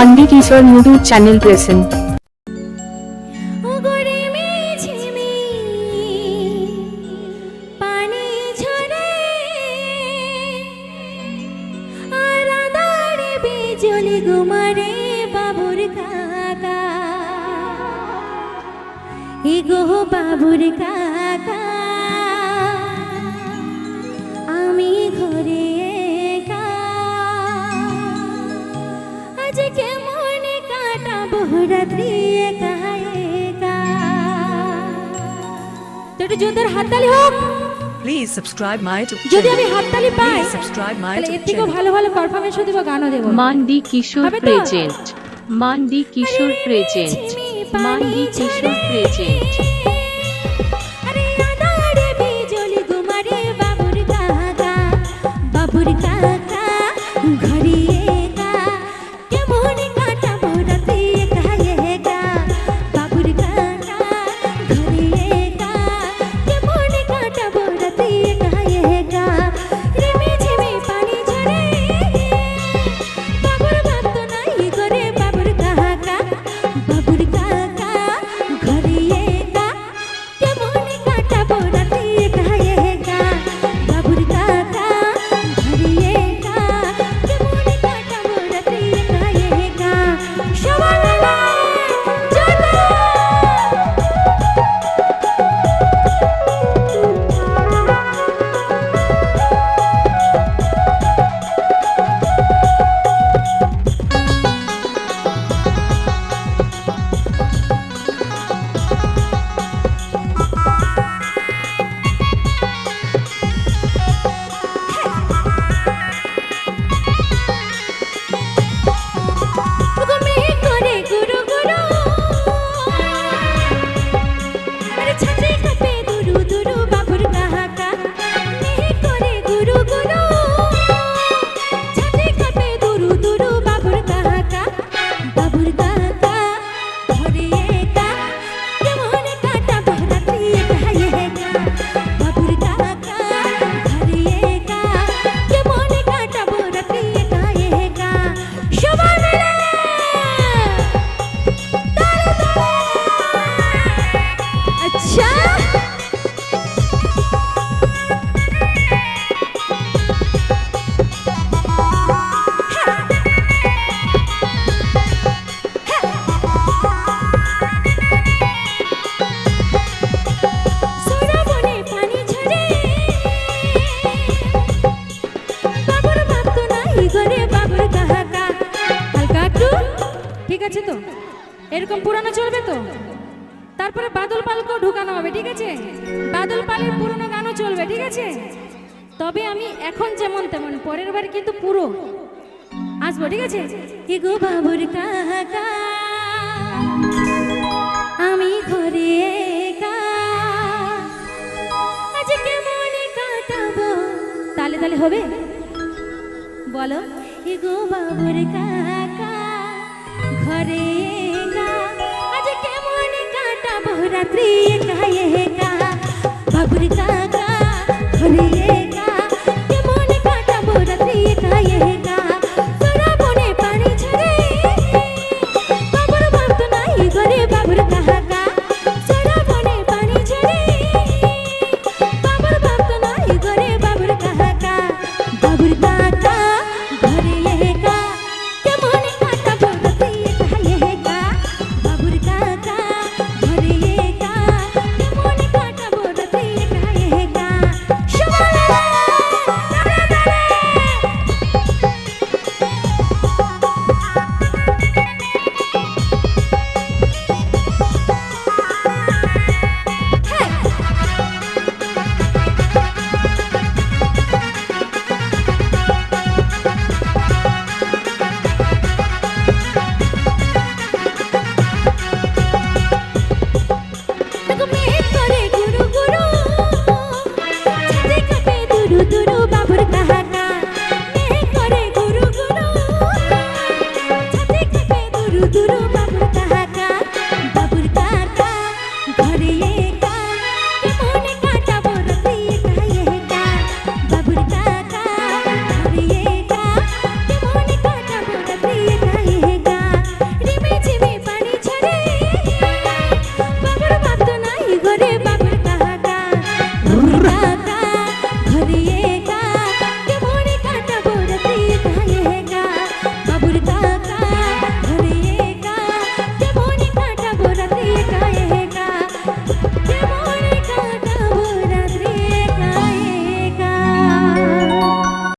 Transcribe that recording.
Mandi Kishore YouTube channel গুমারে বাবুর কাকা। রাত্রি একা একা তো একটু জোরদার হাততালি হোক যদি আমি পাই Please subscribe my এর থেকেও ভালো ভালো পারফরমেন্সও দেবো গানও দেবো। Mandi Kishore? Present Mandi Kishore present Mandi Kishore present এরকম পুরানো চলবে তো? তারপরে বাদল পালকেও ঢুকানো হবে, ঠিক আছে? বাদল পালের পুরনো গানও চলবে, ঠিক আছে? তবে আমি এখন যেমন তেমন, পরের বার কিন্তু পুরো। আসব, ঠিক আছে? কি গো বাবুর আমি ঘরে তালে তালে হবে? বলো এ গো বাবুর কাকা? ঘরে কাটাবো রাত্রি একা একা বাবুর কাকা do do do